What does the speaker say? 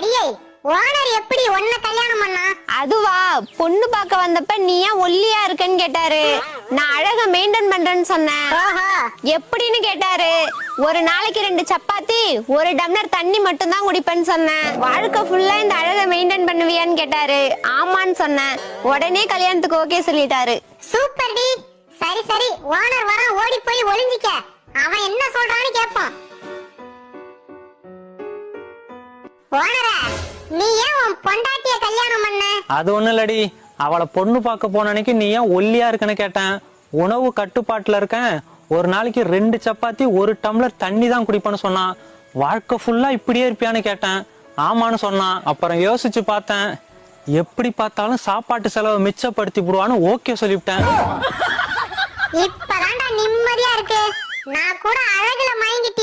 அடியே. ஓனர் எப்படி உன்னை கல்யாணம் பண்ணா? அதுவா பொண்ணு பார்க்க வந்தப்ப நீ ஏன் ஒல்லியா இருக்கன்னு கேட்டாரு. நான் அழக மெயின்டைன் பண்றேன்னு சொன்னேன். எப்படின்னு கேட்டாரு. ஒரு நாளைக்கு ரெண்டு சப்பாத்தி ஒரு டம்ளர் தண்ணி மட்டும் தான் குடிப்பேன்னு சொன்னேன். வாழ்க்கை ஃபுல்லா இந்த அழக மெயின்டைன் பண்ணுவியான்னு கேட்டாரு. ஆமான்னு சொன்னேன். உடனே கல்யாணத்துக்கு ஓகே சொல்லிட்டாரு. சூப்பர் டி. சரி சரி. ஓனர் வர ஓடி போய் ஒளிஞ்சிக்க. ஓனரா நீ ஏன் உன் பொண்டாட்டிய கல்யாணம் பண்ண. அது ஒண்ணும் இல்லடி. அவளை பொண்ணு பார்க்க போன அன்னைக்கு நீ ஏன் ஒல்லியா இருக்கன்னு கேட்டேன். உணவு கட்டுப்பாட்டுல இருக்கேன். ஒரு நாளைக்கு ரெண்டு சப்பாத்தி ஒரு டம்ளர் தண்ணி தான் குடிப்பேன்னு சொன்னான். வாழ்க்கை ஃபுல்லா இப்படியே இருப்பியான்னு கேட்டேன். ஆமான்னு சொன்னான். அப்புறம் யோசிச்சு பார்த்தேன். எப்படி பார்த்தாலும் சாப்பாட்டு செலவை மிச்சப்படுத்தி விடுவான்னு ஓகே சொல்லிவிட்டேன். இப்பதான்டா நிம்மதியா இருக்கு. நான் கூட அழகுல மயங்கிட்டியோன்னு